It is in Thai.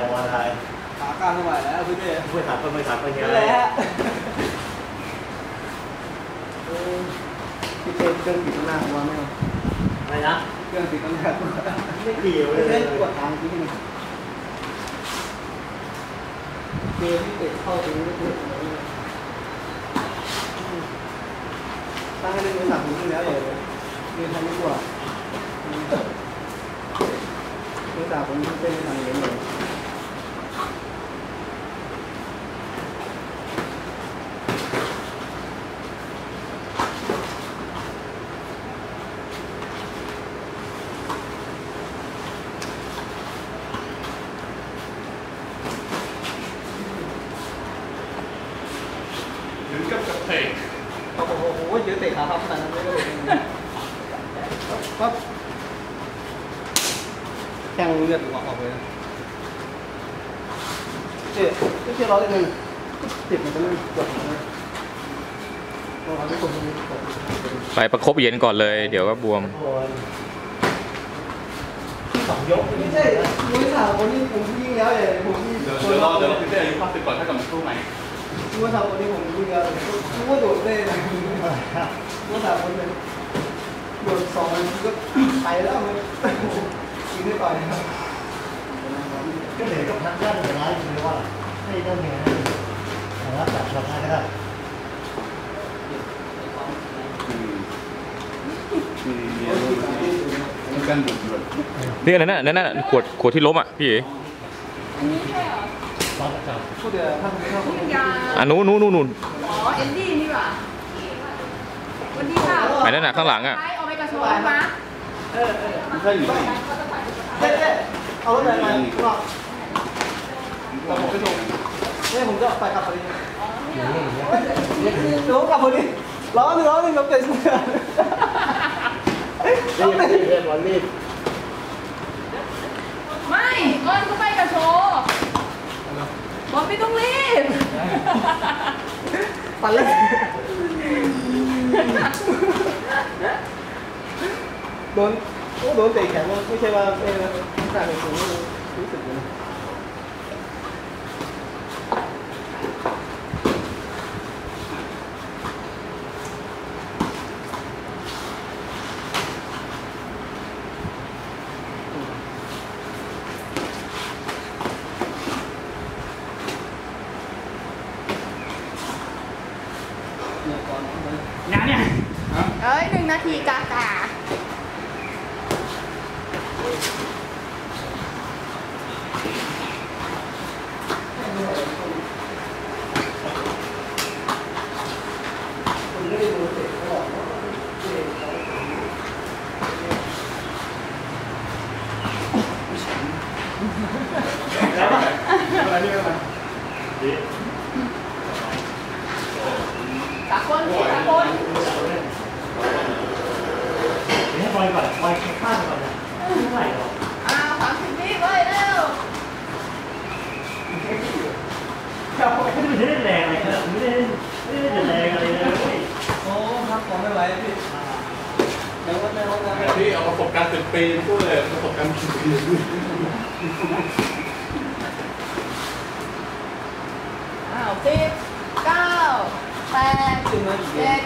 ายวันไทยขากลางไม่ไหวแล้วพี่เด้ไม่ถามคนไม่ถามคนเงี้ยแหละพี่เต้เครื่องติดข้างหน้าผมว่าไม่เอาอะไรนะเครื่องติดข้างหน้าไม่เกี่ยวเลยนปวดทางที่นี่เกมที่เตะเข้าตรงนี้ก็ปวดตั้งให้เล่นมือสามผมขึ้นแล้วเลยเรียนทำดีกว่ามือสามผมเต้นทันเลยเลยถึงกับกระเหเยอะเตะขาพับขนเลย ปั๊บแข่งเลือดออก เลยเจ๊เจ๊ร้อยเลยเจ็บมันจะเริ่มปวดหัวเลยเราทุกคนตรงนี้ปวดไปประคบเย็นก่อนเลย เดี๋ยวก็บวมคนที่สองยกไม่ใช่มือสาวคนนี้ผมยิงแล้วเลยผมยิงเดี๋ยวเดี๋ยวรอเดี๋ยวพี่เต้อายุห้าสิบก่อนถ้ากลับมาสู้ใหม่มือสาวคนนี้ผมยิงแล้วรู้ว่าโดดได้เลยมือสาวคนนึงโดดสองมันก็ไปแล้วมันยิงไม่ต่อยครับ ก็เหลือกับนักเล่นแต่ร้ายคือว่าให้ได้ไงแต่ว่าจับเราได้ก็ได้มีมีมีการบุกเบิกนี่อะไรนะนั่นน่ะขวดขวดที่ล้มอะพี่เอ๋อันนี้ใช่เหรอตอนจับพูดเดี๋ยวถ้าผมไม่ชอบผมนี่ยาอันนู้นนู้นนู้นนู้นอ๋อเอ็นดี้นี่หว่าวันนี้ค่ะไอ้นั่นน่ะข้างหลังอะใช้เอาไปกระโชว์มาเออเออไม่ใช่อยู่ที่เฮ้ยเอารถไหนมาข้าง นี่ผมจะไปขับพอดีเดี๋ยวผมกลับพอดีร้อนหนึ่งร้อนหนึ่งกับเตะสุดเลยรีบรีบเรียนวันรีบไม่ก้อนก็ไปกระโชว์บอกไม่ต้องรีบปันเลยโดนโดนเตะแขนไม่ใช่ว่าเออแต่ผมรู้สึกเลย งานเนี่ย เอ้ยหนึ่งนาทีกากาคนไม่ได้ดูเตาบอกว่าเตะเขาอะไรนี่อะไร ตาคนตาคน เดี๋ยวให้บ อยก่อนบอยแข่งข้ามก่อนนะไม่ไหวหรอกอ้าวสามสิบวิเลยเร็วไม่ได้เล่นแรงอะไรนะไม่ได้ไม่ได้เล่นแรงอะไรเลยโอ้ครับผมไม่ไหวพี่เดี๋ยวว่าในห้องน้ำพี่เอาประสบการณ์เป็นปีพูดเลยประสบการณ์เป็นปีอ้าวสิบเก้าแปดขึ้นมาอีกเยเจ็อะด